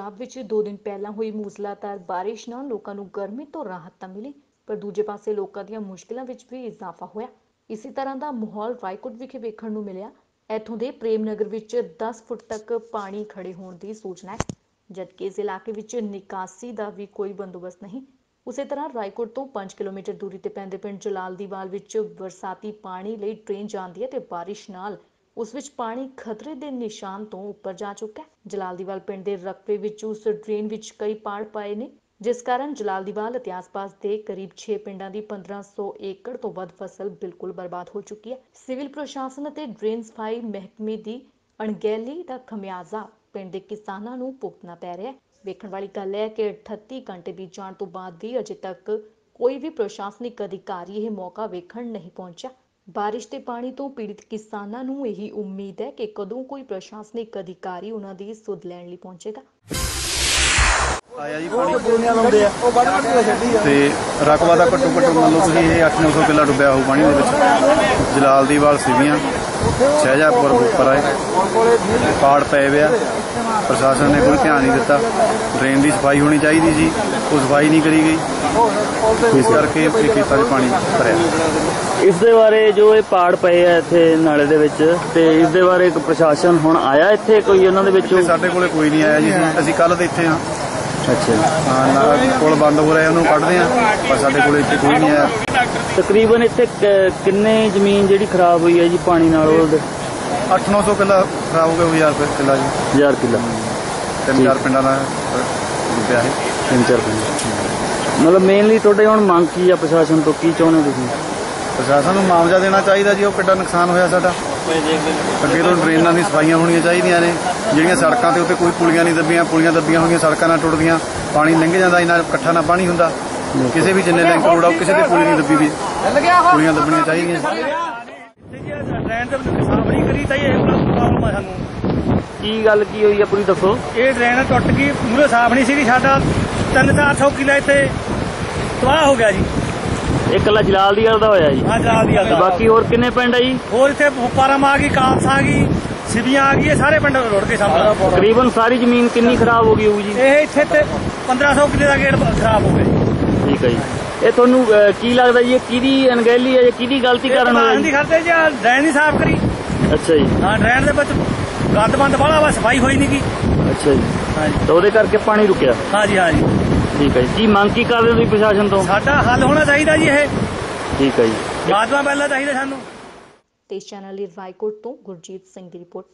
ਪੰਜਾਬ ਵਿੱਚ 2 ਦਿਨ ਪਹਿਲਾਂ ਹੋਈ ਮੂਸਲਾਧਾਰ ਬਾਰਿਸ਼ ਨਾਲ ਲੋਕਾਂ ਨੂੰ ਗਰਮੀ ਤੋਂ ਰਾਹਤ ਤਾਂ ਮਿਲੀ, ਪਰ ਦੂਜੇ ਪਾਸੇ ਲੋਕਾਂ ਦੀਆਂ ਮੁਸ਼ਕਲਾਂ ਵਿੱਚ ਵੀ ਇਜ਼ਾਫਾ ਹੋਇਆ। ਇਸੇ ਤਰ੍ਹਾਂ ਦਾ ਮਾਹੌਲ ਰਾਏਕੋਟ ਵਿਖੇ ਵੇਖਣ ਨੂੰ ਮਿਲਿਆ। ਇੱਥੋਂ ਦੇ ਪ੍ਰੇਮ ਨਗਰ ਵਿੱਚ 10 ਫੁੱਟ ਤੱਕ ਪਾਣੀ ਖੜੇ ਹੋਣ ਦੀ ਸੂਚਨਾ ਹੈ, ਜਦਕਿ ਇਸ ਇਲਾਕੇ ਵਿੱਚ ਨਿਕਾਸੀ ਦਾ ਵੀ ਕੋਈ ਬੰਦੋਬਸਤ ਨਹੀਂ। ਉਸੇ ਤਰ੍ਹਾਂ ਰਾਏਕੋਟ ਤੋਂ 5 ਕਿਲੋਮੀਟਰ ਦੂਰੀ ਤੇ ਪੈਂਦੇ ਪਿੰਡ ਜਲਾਲ ਦੀਵਾਲ ਵਿੱਚ ਬਰਸਾਤੀ ਪਾਣੀ ਲਈ ਟ੍ਰੇਨ ਜਾਂਦੀ ਹੈ ਤੇ ਬਾਰਿਸ਼ ਨਾਲ ਉਸ ਵਿੱਚ ਪਾਣੀ ਖਤਰੇ ਦੇ ਨਿਸ਼ਾਨ ਤੋਂ ਉੱਪਰ ਜਾ ਚੁੱਕਾ ਹੈ। ਜਲਾਲਦੀਵਾਲ ਪਿੰਡ ਦੇ ਰਕਬੇ ਵਿੱਚ ਉਸ ਡਰੇਨ ਵਿੱਚ ਕਈ ਪਾੜ ਪਏ ਨੇ, ਜਿਸ ਕਾਰਨ ਜਲਾਲਦੀਵਾਲ ਅਤੇ ਆਸ-ਪਾਸ ਦੇ ਕਰੀਬ 6 ਪਿੰਡਾਂ ਦੀ 1500 ਏਕੜ ਤੋਂ ਵੱਧ ਫਸਲ ਬਿਲਕੁਲ ਬਰਬਾਦ ਹੋ ਚੁੱਕੀ ਹੈ। ਸਿਵਲ ਪ੍ਰਸ਼ਾਸਨ ਅਤੇ ਡਰੇਨ ਸਫ਼ਾਈ ਮਹਿਕਮੇ ਦੀ ਅਣਗਹਿਲੀ ਦਾ ਖਮਿਆਜ਼ਾ ਪਿੰਡ ਦੇ ਕਿਸਾਨਾਂ ਨੂੰ ਭੁਗਤਣਾ ਪੈ ਰਿਹਾ ਹੈ। ਵੇਖਣ ਵਾਲੀ ਗੱਲ ਹੈ ਕਿ 38 ਘੰਟੇ ਬੀਤ ਜਾਣ ਤੋਂ ਬਾਅਦ ਵੀ ਅਜੇ ਤੱਕ ਕੋਈ ਵੀ ਪ੍ਰਸ਼ਾਸਨਿਕ ਅਧਿਕਾਰੀ ਇਹ ਮੌਕਾ ਵੇਖਣ ਨਹੀਂ ਪਹੁੰਚਿਆ। ਬਾਰਿਸ਼ ਦੇ ਪਾਣੀ ਤੋਂ ਪੀੜਿਤ ਕਿਸਾਨਾਂ ਨੂੰ ਇਹੀ ਉਮੀਦ ਹੈ ਕਿ ਕਦੋਂ ਕੋਈ ਪ੍ਰਸ਼ਾਸਨਿਕ ਅਧਿਕਾਰੀ ਉਹਨਾਂ ਦੀ ਸੁਧ ਲੈਣ ਲਈ ਪਹੁੰਚੇਗਾ। ਆਇਆ ਜੀ ਪਾਣੀ। ਤੇ ਰਕਬਾ ਦਾ ਘੱਟੋ ਘੱਟ ਮੰਨ ਲਓ ਤੁਸੀਂ ਇਹ 8-900 ਕਿੱਲਾ ਡੁੱਬਿਆ ਹੋਊ ਪਾਣੀ ਦੇ ਵਿੱਚ। ਜਲਾਲਦੀਵਾਲ ਸਿਵੀਆਂ। ਸ਼ਹਿਜਾਪੁਰ ਉੱਪਰ ਆਏ ਪਾੜ ਪਏ ਹੋਏ ਆ। ਪ੍ਰਸ਼ਾਸਨ ਨੇ ਕੋਈ ਧਿਆਨ ਨਹੀਂ ਦਿੱਤਾ। ਡਰੇਨ ਦੀ ਸਫ਼ਾਈ ਹੋਣੀ ਚਾਹੀਦੀ ਸੀ ਉਹ ਸਫ਼ਾਈ ਨਹੀਂ ਕਰੀ ਗਈ। ਇਸ ਕਰਕੇ ਇਹ ਖੇਤਾਂ 'ਚ ਪਾਣੀ ਭਰਿਆ। ਇਸ ਦੇ ਬਾਰੇ ਜੋ ਇਹ ਪਾੜ ਪਏ ਆ ਇੱਥੇ ਨਾਲੇ ਦੇ ਵਿੱਚ ਤੇ ਇਸ ਦੇ ਬਾਰੇ ਇੱਕ ਪ੍ਰਸ਼ਾਸਨ ਹੁਣ ਆਇਆ ਇੱਥੇ? ਕੋਈ ਉਹਨਾਂ ਦੇ ਵਿੱਚੋਂ? ਸਾਡੇ ਕੋਲੇ ਕੋਈ ਨਹੀਂ ਆਇਆ ਜੀ। ਅਸੀਂ- ਕੱਲ ਦੇ ਇੱਥੇ ਹਾਂ। ਅੱਛਾ। ਹਾਂ ਨਾ ਪੁਲ ਬੰਦ ਹੋ ਰਿਹਾ ਉਹਨੂੰ ਕੱਢਦੇ ਆ ਪਰ ਸਾਡੇ ਕੋਲੇ ਇੱਥੇ ਕੋਈ ਨਹੀਂ ਆਇਆ। ਤਕਰੀਬਨ ਇੱਥੇ ਕ- ਕਿੰਨੇ ਜ਼ਮੀਨ ਜਿਹੜੀ ਖਰਾਬ ਹੋਈ ਹੈ ਜੀ ਪਾਣੀ ਨਾਲ ਉਹ? 8-900 ਕਿੱਲਾ ਖਰਾਬ ਹੋ ਗਿਆ 1000 ਰੁਪਏ ਕਿੱਲਾ ਜੀ। 1000 ਕਿੱਲਾ। ਤਿੰਨ ਚਾਰ ਪਿੰਡਾਂ ਦਾ ਡੁੱਬਿਆ ਹੈ। ਤਿੰਨ ਚਾਰ ਪਿੰਡ। ਮਤਲਬ ਮੇਨਲੀ ਤੁਹਾਡੇ ਹੁਣ ਮੰਗ ਕੀ ਆ ਪ੍ਰਸ਼ਾਸਨ ਤੋਂ? ਕੀ ਚਾਹੁੰਦੇ ਤੁਸੀਂ? ਪ੍ਰਸ਼ਾਸਨ ਨੂੰ ਮੁਆਵਜ਼ਾ ਦੇਣਾ ਚਾਹੀਦਾ ਜੀ ਉਹ ਕਿੱਡਾ ਨੁਕਸਾਨ ਹੋਇਆ ਸਾਡਾ। ਅੱਗੇ ਤੋਂ ਡਰੇਨਾਂ ਦੀ ਸਫਾਈਆਂ ਹੋਣੀਆਂ ਚਾਹੀਦੀਆਂ ਨੇ। ਜਿਹੜੀਆਂ ਸੜਕਾਂ ਤੇ ਉੱਤੇ ਕੋਈ ਪੁਲੀਆਂ ਨਹੀਂ ਦੱਬੀਆਂ ਪੁਲੀਆਂ ਦੱਬੀਆਂ ਹੋਈਆਂ ਸੜਕਾਂ ਨਾਲ ਟੁੱਟਦੀਆਂ ਪਾਣੀ ਲੰਘ ਜਾਂਦਾ ਇਹਨਾਂ ਇਕੱਠਾ ਨਾ ਪਾਣੀ ਹੁੰਦਾ। ਕਿਸੇ ਵੀ ਜਿੰਨੇ ਲਿੰਕ ਰੋਡ ਆ ਕਿਸੇ ਦੀ ਪੁਲੀ ਨਹੀਂ ਦੱਬੀ ਵੀ। ਪੁਲੀਆਂ ਦੱਬਣੀਆਂ ਚਾਹੀਦੀਆਂ। ਟ੍ਰੇਨ ਦੇ ਵਿੱਚ ਸਾਫ਼ ਨਹੀਂ ਕਰੀ ਤਾਂ ਇਹ ਪ੍ਰੋਬਲਮ ਆ ਸਾਨੂੰ ਕੀ ਗੱਲ ਕੀ ਹੋਈ ਆ ਪੂਰੀ ਦੱਸੋ? ਇਹ ਟ੍ਰੇਨ ਟੁੱਟ ਗਈ ਮੂਰੇ ਸਾਫ਼ ਨਹੀਂ ਸੀਗੀ ਸਾਡਾ। 3-400 ਕਿਲਾ ਇੱਥੇ ਤਬਾਹ ਹੋ ਗਿਆ ਜੀ। ਇਹ ਕੱਲਾ ਜਲਾਲ ਦੀ ਗੱਲ ਦਾ ਹੋਇਆ ਜੀ। ਆ ਜਲਾਲ ਦੀ ਗੱਲ ਬਾਕੀ ਹੋਰ ਕਿੰਨੇ ਪਿੰਡ ਆ ਜੀ? ਹੋਰ ਇੱਥੇ ਪਾਰਮ ਆ ਗਈ ਕਾਲਸ ਆ ਗਈ। ਸਿਵੀਆਂ ਆ ਗਈ ਇਹ ਸਾਰੇ ਪਿੰਡ ਰੁੜ ਗਏ ਸਾਹਮਣੇ ਤਕਰੀਬਨ ਸਾਰੀ ਜ਼ਮੀਨ ਕਿੰਨੀ ਖਰਾਬ ਹੋ ਗਈ ਹੋਊ ਜੀ? ਇਹ ਇੱਥੇ ਤੇ 1500 ਕਿਲੇ ਦਾ ਗੇਟ ਖਰਾਬ ਹੋ ਗਿਆ ਜੀ। ਠੀਕ ਹੈ ਜੀ। ਇਹ ਤੁਹਾਨੂੰ ਕੀ ਲੱਗਦਾ ਜੀ ਇਹ ਕਿਹਦੀ ਅਣਗਹਿਲੀ ਹੈ ਜਾਂ ਕਿਹਦੀ ਗਲਤੀ ਕਾਰਨ ਹੋਇਆ ਜੀ ਕਰਦੇ ਜੀ ਡਰੇਨ ਨਹੀਂ ਸਾਫ਼ ਕਰੀ? ਅੱਛਾ ਜੀ। ਹਾਂ ਡਰੇਨ ਦੇ ਵਿੱਚ ਗੰਦ ਬੰਦ ਵਾਲਾ ਵਾ ਸਫ਼ਾਈ ਹੋਈ ਨਹੀਂ ਗੀ। ਅੱਛਾ ਜੀ। ਹਾਂਜੀ ਤਾਂ ਉਹਦੇ ਕਰਕੇ ਪਾਣੀ ਰੁਕਿਆ? ਹਾਂਜੀ ਹਾਂਜੀ ਠੀਕ ਹੈ ਜੀ। ਕੀ ਮੰਗ ਕੀ ਕਰਦੇ ਹੋ ਤੁਸੀਂ ਪ੍ਰਸ਼ਾਸਨ ਤੋਂ? ਸਾਡਾ ਹੱਲ ਹੋਣਾ ਚਾਹੀਦਾ ਜੀ ਇਹ। ਠੀਕ ਹੈ ਜੀ। ਮਾਜਵਾ ਪਹਿਲਾਂ ਚਾਹੀਦਾ ਸਾਨੂੰ। ਤੇ ਇਸ ਚੈਨਲ ਲਈ ਰਾਏਕੋਟ ਤੋਂ ਗੁਰਜੀਤ ਸਿੰਘ ਦੀ ਰਿਪੋਰਟ